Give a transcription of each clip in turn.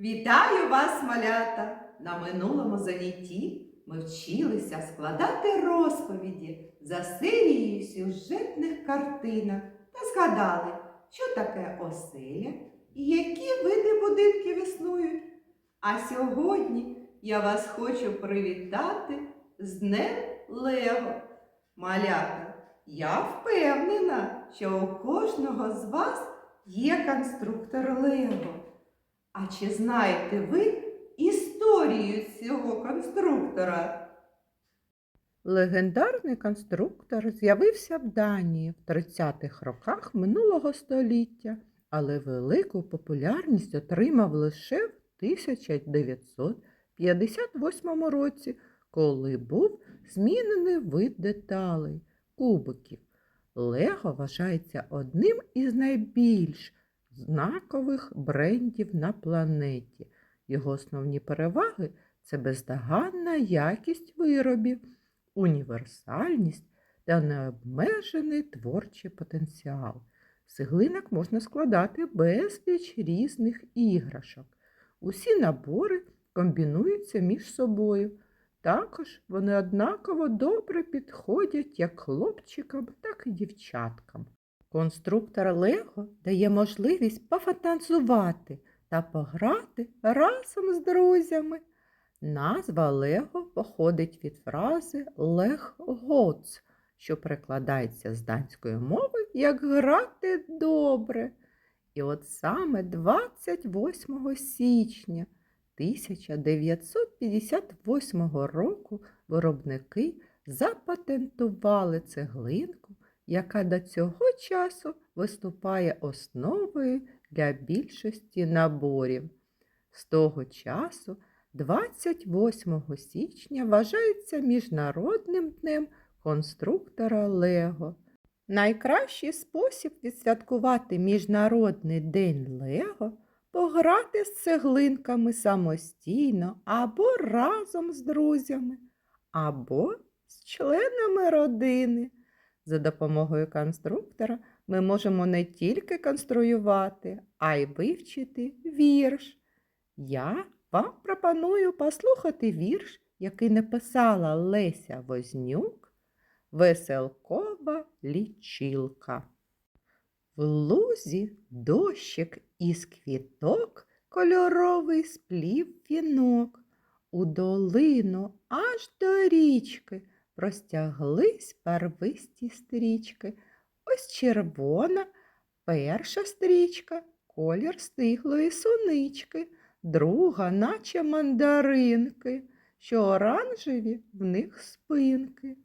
Вітаю вас, малята! На минулому занятті ми вчилися складати розповіді за серією сюжетних картинок та згадали, що таке оселя і які види будинків існують. А сьогодні я вас хочу привітати з Днем Лего. Малята, я впевнена, що у кожного з вас є конструктор Лего. А чи знаєте ви історію цього конструктора? Легендарний конструктор з'явився в Данії в 30-х роках минулого століття, але велику популярність отримав лише в 1958 році, коли був змінений вид деталей кубиків. Лего вважається одним із найбільш знакових брендів на планеті. Його основні переваги це бездоганна якість виробів, універсальність та необмежений творчий потенціал. З цеглинок можна складати безліч різних іграшок. Усі набори комбінуються між собою. Також вони однаково добре підходять як хлопчикам, так і дівчаткам. Конструктор Лего дає можливість пофантазувати та пограти разом з друзями. Назва Лего походить від фрази Лег Гоц, що перекладається з данської мови як грати добре. І от саме 28 січня 1958 року виробники запатентували цеглинку, яка до цього часу виступає основою для більшості наборів. З того часу 28 січня вважається Міжнародним днем конструктора Лего. Найкращий спосіб відсвяткувати Міжнародний день Лего пограти з цеглинками самостійно або разом з друзями, або з членами родини. За допомогою конструктора ми можемо не тільки конструювати, а й вивчити вірш. Я вам пропоную послухати вірш, який написала Леся Вознюк, Веселкова лічилка. В лузі дощик із квіток кольоровий сплів вінок. У долину аж до річки простяглись барвисті стрічки. Ось червона перша стрічка, колір стиглої сунички, друга, наче мандаринки, що оранжеві в них спинки.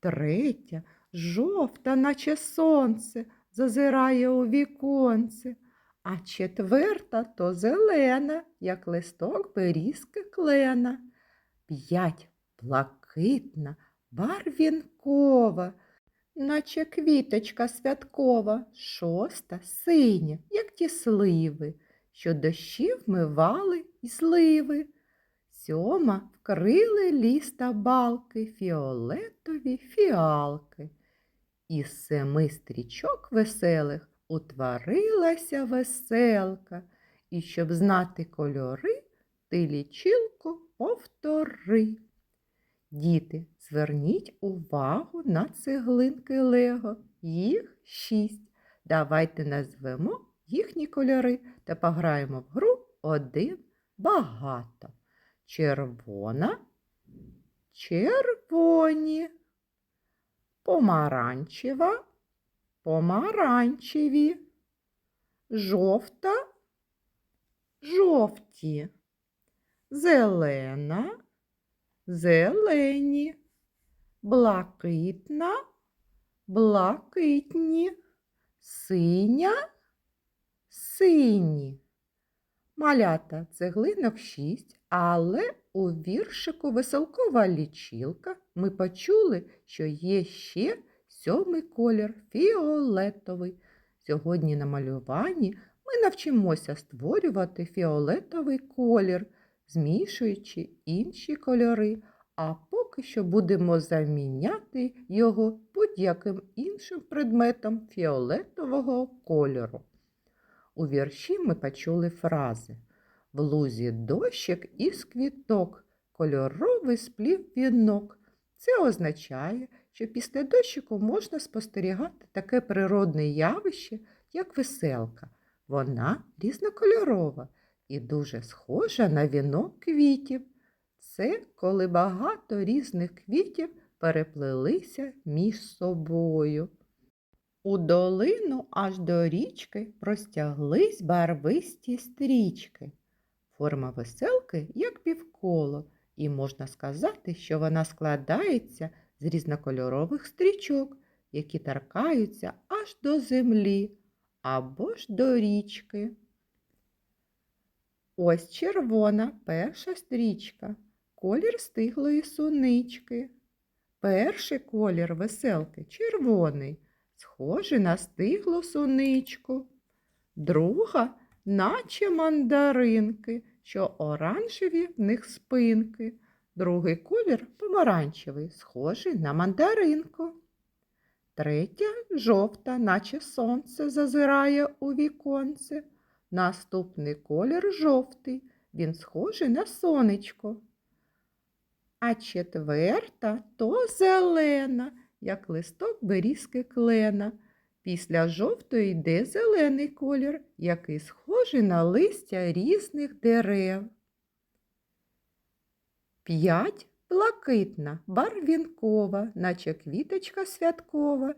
Третя, жовта, наче сонце, зазирає у віконце, а четверта то зелена, як листок берізки клена. П'ять блакитна, барвінкова, наче квіточка святкова, шоста синя, як ті сливи, що дощі вмивали і сливи. Сьома вкрили ліс та балки, фіолетові фіалки. Із семи стрічок веселих утворилася веселка, і щоб знати кольори, ти лічилку повтори. Діти, зверніть увагу на цеглинки Лего. Їх шість. Давайте назвемо їхні кольори та пограємо в гру один багато. Червона, червоні, помаранчева, помаранчеві, жовта, жовті, зелена, зелені, блакитна, блакитні, синя, сині. Малята цеглинок шість, але у віршику веселкова лічилка ми почули, що є ще сьомий колір фіолетовий. Сьогодні на малюванні ми навчимося створювати фіолетовий колір, змішуючи інші кольори, а поки що будемо заміняти його будь-яким іншим предметом фіолетового кольору. У вірші ми почули фрази В лузі дощик із квіток, кольоровий сплів вінок. Це означає, що після дощику можна спостерігати таке природне явище, як веселка. Вона різнокольорова і дуже схожа на вінок квітів. Це коли багато різних квітів переплелися між собою. У долину аж до річки простяглись барвисті стрічки. Форма веселки як півколо, і можна сказати, що вона складається з різнокольорових стрічок, які торкаються аж до землі або ж до річки. Ось червона перша стрічка, колір стиглої сунички. Перший колір веселки червоний, схожий на стиглу суничку. Друга, наче мандаринки, що оранжеві в них спинки. Другий колір помаранчевий, схожий на мандаринку. Третя жовта, наче сонце зазирає у віконце. Наступний колір жовтий, він схожий на сонечко. А четверта то зелена, як листок берізки клена. Після жовтої йде зелений колір, який схожий на листя різних дерев. П'ять блакитна, барвінкова, наче квіточка святкова.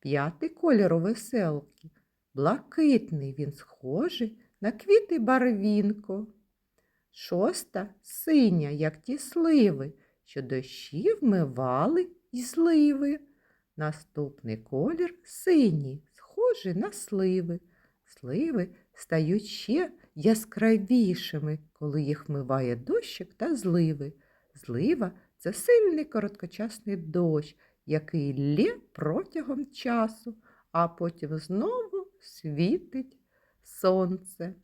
П'ятий колір у веселки. Блакитний він схожий на квіти барвінко. Шоста синя, як ті сливи, що дощі вмивали і зливи. Наступний колір синій, схожий на сливи. Сливи стають ще яскравішими, коли їх вмиває дощик та зливи. Злива це сильний короткочасний дощ, який лє протягом часу, а потім знову світить сонце.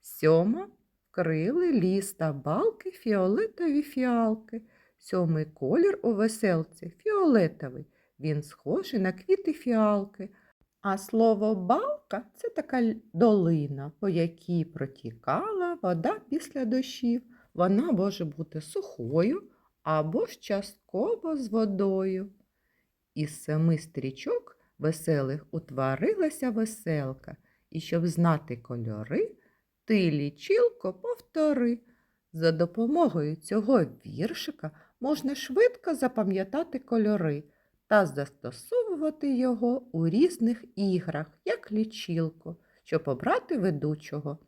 Сьома вкрили ліс та балки фіолетові фіалки. Сьомий колір у веселці фіолетовий. Він схожий на квіти фіалки. А слово балка це така долина, по якій протікала вода після дощів. Вона може бути сухою або ж частково з водою. Із семи стрічок веселих утворилася веселка, і щоб знати кольори, ти лічилко повтори. За допомогою цього віршика можна швидко запам'ятати кольори та застосовувати його у різних іграх, як лічилку, щоб обрати ведучого.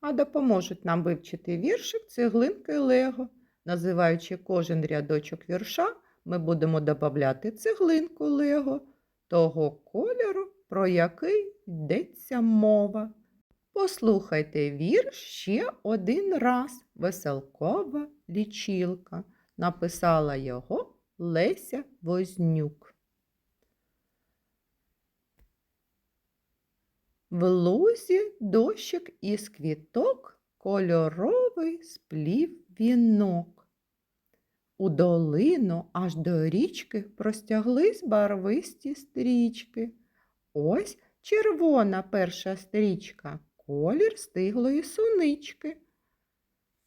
А допоможуть нам вивчити віршик цеглинки Лего. Називаючи кожен рядочок вірша, ми будемо додавати цеглинку Лего того кольору, про який йдеться мова. Послухайте вірш ще один раз. Веселкова лічилка. Написала його Леся Вознюк. В лузі дощик із квіток кольоровий сплів вінок. У долину аж до річки простяглись барвисті стрічки. Ось червона перша стрічка, колір стиглої сунички.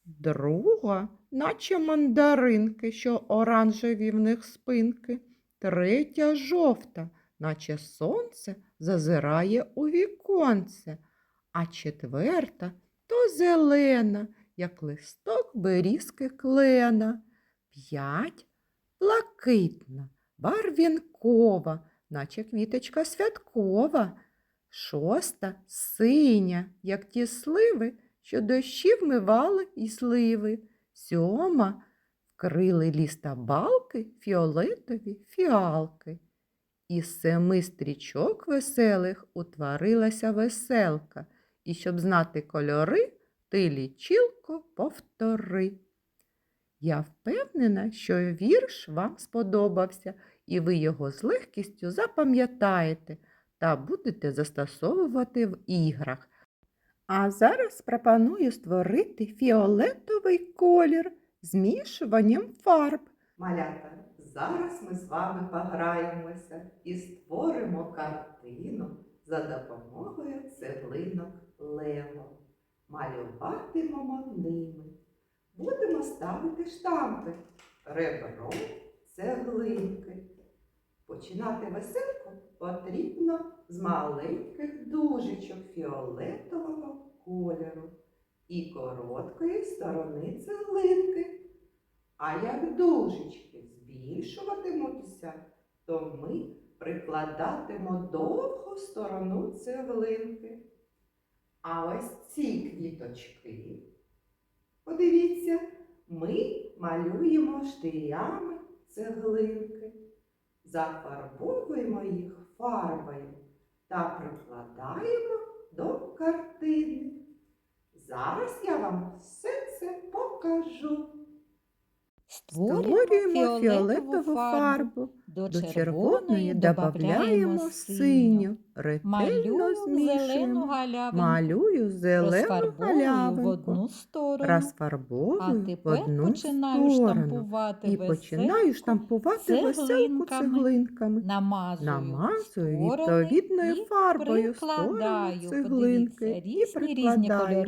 Друга, наче мандаринки, що оранжеві в них спинки. Третя жовта, наче сонце зазирає у віконце. А четверта то зелена, як листок берізки клена. П'ять блакитна, барвінкова, наче квіточка святкова. Шоста синя, як ті сливи, що дощі вмивали і сливи. Сьома вкрили ліс та балки фіолетові фіалки. Із семи стрічок веселих утворилася веселка, і щоб знати кольори, ти лічилко повтори. Я впевнена, що вірш вам сподобався, і ви його з легкістю запам'ятаєте та будете застосовувати в іграх. А зараз пропоную створити фіолетовий колір змішуванням фарб. Малята, зараз ми з вами пограємося і створимо картину за допомогою цеглинок Лего. малюватимемо ними. Будемо ставити штампи, ребро, цеглинки. Починати веселку потрібно з маленьких дужечок фіолетового кольору і короткої сторони цеглинки. А як дужечки збільшуватимуться, то ми прикладатимо довгу сторону цеглинки. А ось ці квіточки, подивіться, ми малюємо штирями цеглинки, зафарбовуємо їх фарбою та прикладаємо до картини. Зараз я вам все це покажу. Створюємо фіолетову фарбу. До червоної додаємо синю. Ретельно змішуємо. Малюю зелену розфарбовую в галявинку. одну сторону. Розфарбовую в одну починаю сторону. штампувати І починаю штампувати веселку цеглинками. намазую, відповідною фарбою сторони цеглинки і прикладаю.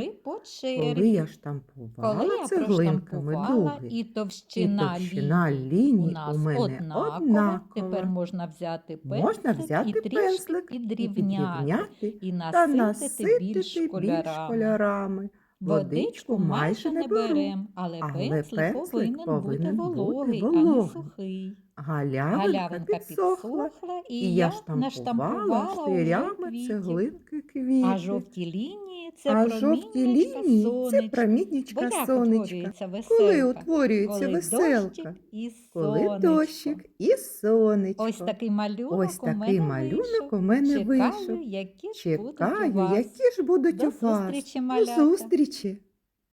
Коли я штампувала цеглинками дуги, і товщина, ліній у мене однакова, однакова. тепер можна взяти пензлик Можна взяти і трішки пензлик і підрівняти і та наситити наситити більш більш кольорами. кольорами. Водичку майже не беремо, але але пензлик повинен повинен бути вологий, а не сухий. Галявинка Галявинка підсохла, підсохла, і, я штампувала штирями цеглинки квітів. А жовті лінії це А жовті лінії це сонечка. Бо проміннячка як сонечка. Коли утворюється Коли веселка? і Коли дощик і сонечко. Ось такий малюнок Ось у мене такий малюнок вийшов. у мене Чекаю, вийшов. які ж будуть у Чекаю, вас. які ж будуть До у вас. зустрічі, До зустрічі.